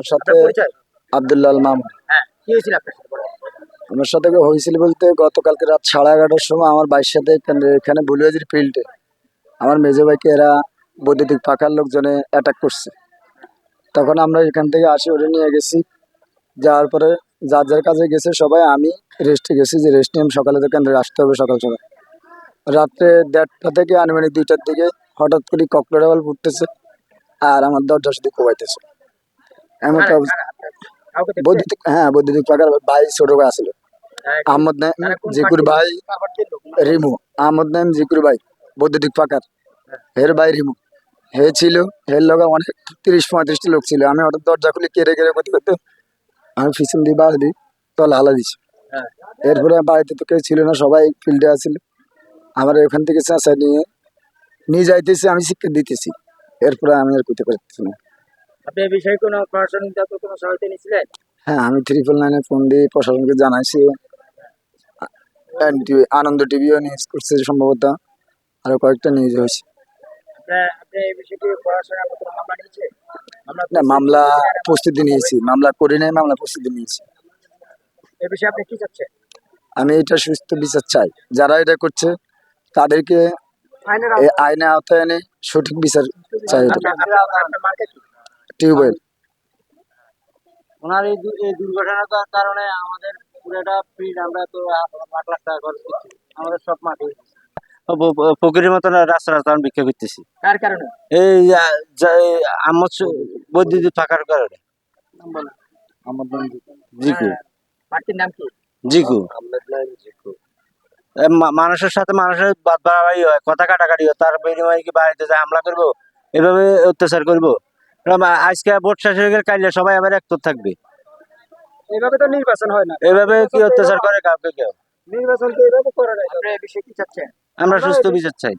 আমার সাথে আব্দুল্লাল হ্যাঁ সাথে? আমার সাথে হয়েছিল বলতে গতকালকে রাত সাড়ে এগারোটার সময় আমার ভাইয়ের সাথে এখানে- বুলুয়াজির ফিল্ডে। আমার মেজো ভাইকে এরা বৈদ্যুতিক পাখার লোকজনে অ্যাটাক করছে। তখন আমরা এখান থেকে আসি ওরে নিয়ে গেছি। যাওয়ার পরে যার যার কাছে গেছে সবাই আমি রেস্টে গেছি যে রেস্ট নিয়ে সকালে তো কেন্দ্রে আসতে হবে সকাল সকাল। রাত্রে দেড়টা থেকে আনুমানিক দুইটার দিকে হঠাৎ করে ককটেল ফুটতেছে আর আমার দরজার সাথে কোবাইতেছে এমন? বৈদ্যুতিক হ্যাঁ বৈদ্যুতিক পাখার ভাই ছোট ভাই আসলো। হ্যাঁ, আহমদ নাইম জিকুর? ভাই? রিমু। আহমদ নাইম জিকুর ভাই বৈদ্যুতিক পাকার হের ভাই রিমু। হে ছিল হের লগে অনেক তিরিশ পঁয়ত্রিশটি লোক ছিল। আমি হঠাৎ দরজা খুলে কেড়ে কেড়ে করতে করতে আমি পিছন দিয়ে বাড়ি দিই তলা হালা দিছি। হ্যাঁ। এরপরে বাড়িতে তো কেউ ছিল না সবাই ফিল্ডে আছিল। আমার ওখান থেকে চাষা নিয়ে নিয়ে যাইতেছি আমি শিক্ষা দিতেছি। এরপরে আমি আর করতে পারতেছি না। আপনি এই বিষয়ে কোনো প্রশাসনিক দপ্তর কোনো সহায়তা নিয়েছিলেন? হ্যাঁ আমি ট্রিপল নাইনে ফোন দিয়ে প্রশাসনকে জানাইছি। আনন্দ টিভিও নিউজ করছে সম্ভবত। আরও কয়েকটা নিউজ হয়েছে। না মামলা প্রস্তুতি নিয়েছি। মামলা করি নাই মামলা প্রস্তুতি নিয়েছি। আমি এটা সুস্থ বিচার চাই। যারা এটা করছে তাদেরকে আইনে আওতায়। এনে সঠিক বিচার চাই টিউবওয়েল ওনার এই দুর্ঘটনার কারণে আমাদের পুরোটা ফিল্ড আমরা তো আ- লাখ টাকা খরচ করছি আমাদের সব মাটি পুকুরের মতন রাস্তা রাস্তা আমি বিক্ষোভ করতেছি। কার কারণে? এই আমার বৈদ্যুতিক ফাঁকার কারণে। জিকু। পার্টির নাম কি? জিকু। এ মা- মানুষের সাথে মানুষের বাদ বাড়াবাড়ি হয় কথা কাটাকাটি হয় তার বিনিময়ে কি বাড়িতে যায় হামলা করব? এভাবে অত্যাচার করব? আজকে ভোট শেষ হয়ে গেলে কাইলে সবাই আবার এক থাকবে। এভাবে তো নির্বাচন হয় না। এভাবে কি অত্যাচার করে কাউকে কেউ? নির্বাচন তো এভাবে করে না। আপনি এই বিষয়ে কি চাচ্ছেন? আমরা সুস্থ বিচার চাই।